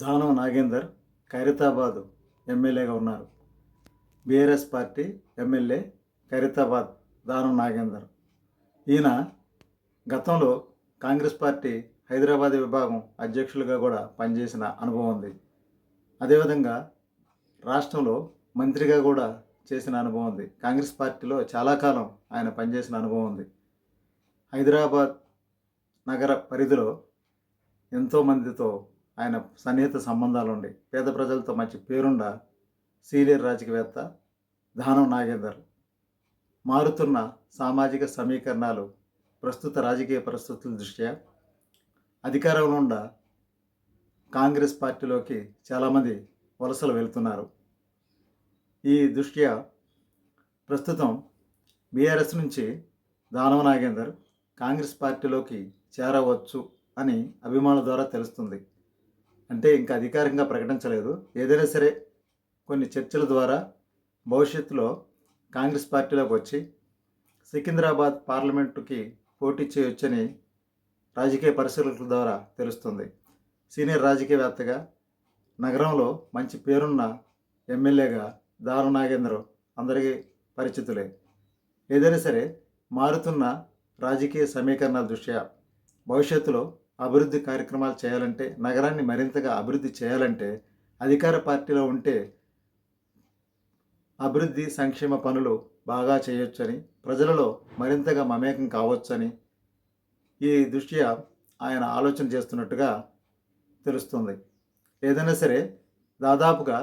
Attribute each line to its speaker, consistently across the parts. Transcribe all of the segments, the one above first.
Speaker 1: దానం నాగేందర్ ఖైరతాబాద్ ఎమ్మెల్యేగా ఉన్నారు. BRS party MLA Khairatabad Danam Nagender. ఈయన గతంలో కాంగ్రెస్ పార్టీ హైదరాబాద్ విభాగం అధ్యక్షులుగా కూడా పనిచేసిన అనుభవం ఉంది. అదేవిధంగా రాష్ట్రంలో మంత్రిగా కూడా చేసిన అనుభవం ఉంది. కాంగ్రెస్ పార్టీలో చాలా కాలం ఆయన పనిచేసిన అనుభవం ఉంది. హైదరాబాద్ నగర పరిధిలో ఎంతోమందితో ఆయన సన్నిహిత సంబంధాలు ఉండి పేద ప్రజలతో మంచి పేరుండ సీనియర్ రాజకీయవేత్త దానం నాగేందర్. మారుతున్న సామాజిక సమీకరణాలు ప్రస్తుత రాజకీయ పరిస్థితుల దృష్ట్యా అధికారంలో ఉన్న కాంగ్రెస్ పార్టీలోకి చాలామంది వలసలు వెళ్తున్నారు. ఈ దృష్ట్యా ప్రస్తుతం బీఆర్ఎస్ నుంచి దానవ నాగేందర్ కాంగ్రెస్ పార్టీలోకి చేరవచ్చు అని అభిమానుల ద్వారా తెలుస్తుంది. అంటే ఇంకా అధికారికంగా ప్రకటించలేదు. ఏదైనా సరే కొన్ని చర్చల ద్వారా భవిష్యత్తులో కాంగ్రెస్ పార్టీలోకి వచ్చి సికింద్రాబాద్ పార్లమెంటుకి పోటీ చేయొచ్చని రాజకీయ పరిశీలకుల ద్వారా తెలుస్తుంది. సీనియర్ రాజకీయవేత్తగా నగరంలో మంచి పేరున్న ఎమ్మెల్యేగా దారు నాగేంద్ర అందరికీ పరిచితులే. ఏదైనా సరే మారుతున్న రాజకీయ సమీకరణాల దృష్ట్యా భవిష్యత్తులో అభివృద్ధి కార్యక్రమాలు చేయాలంటే నగరాన్ని మరింతగా అభివృద్ధి చేయాలంటే అధికార పార్టీలో ఉంటే అభివృద్ధి సంక్షేమ పనులు బాగా చేయొచ్చని ప్రజలలో మరింతగా మమేకం కావచ్చని ఈ దృష్ట్యా ఆయన ఆలోచన చేస్తున్నట్టుగా తెలుస్తుంది. ఏదైనా సరే దాదాపుగా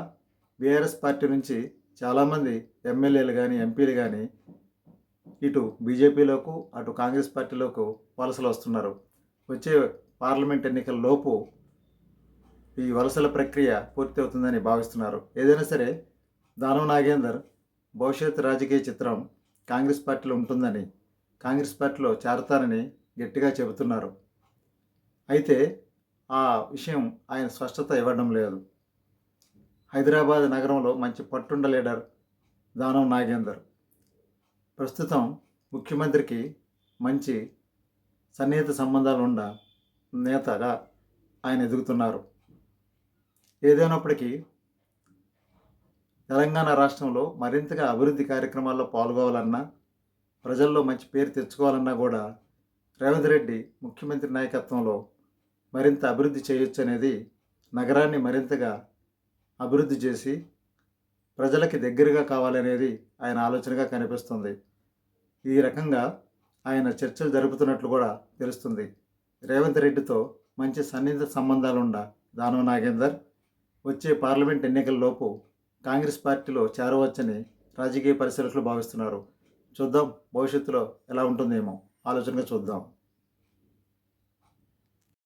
Speaker 1: బీఆర్ఎస్ పార్టీ నుంచి చాలామంది ఎమ్మెల్యేలు కానీ ఎంపీలు కానీ ఇటు బీజేపీలోకు అటు కాంగ్రెస్ పార్టీలోకి వలసలు వస్తున్నారు. వచ్చే పార్లమెంట్ ఎన్నికల లోపు ఈ వలసల ప్రక్రియ పూర్తి అవుతుందని భావిస్తున్నారు. ఏదైనా సరే దానవ్ నాగేందర్ భవిష్యత్ రాజకీయ చిత్రం కాంగ్రెస్ పార్టీలో ఉంటుందని కాంగ్రెస్ పార్టీలో చేరతానని గట్టిగా చెబుతున్నారు. అయితే ఆ విషయం ఆయన స్పష్టత ఇవ్వడం లేదు. హైదరాబాద్ నగరంలో మంచి పట్టుండ లీడర్ దానవ్ నాగేందర్. ప్రస్తుతం ముఖ్యమంత్రికి మంచి సన్నిహిత సంబంధాలు ఉన్న నేతగా ఆయన ఎదుగుతున్నారు. ఏదైనప్పటికీ తెలంగాణ రాష్ట్రంలో మరింతగా అభివృద్ధి కార్యక్రమాల్లో పాల్గొవాలన్నా ప్రజల్లో మంచి పేరు తెచ్చుకోవాలన్నా కూడా రేవంత్ రెడ్డి ముఖ్యమంత్రి నాయకత్వంలో మరింత అభివృద్ధి చేయొచ్చు అనేది నగరాన్ని మరింతగా అభివృద్ధి చేసి ప్రజలకి దగ్గరగా కావాలనేది ఆయన ఆలోచనగా కనిపిస్తుంది. ఈ రకంగా ఆయన చర్చలు జరుపుతున్నట్లు కూడా తెలుస్తుంది. రేవంత్ రెడ్డితో మంచి సన్నిహిత సంబంధాలున్న దానవ నాగేందర్ వచ్చే పార్లమెంట్ ఎన్నికల్లోపు కాంగ్రెస్ పార్టీలో చేరవచ్చని రాజకీయ పరిశీలకులు భావిస్తున్నారు. చూద్దాం భవిష్యత్తులో ఎలా ఉంటుందేమో. ఆలోచనగా చూద్దాం.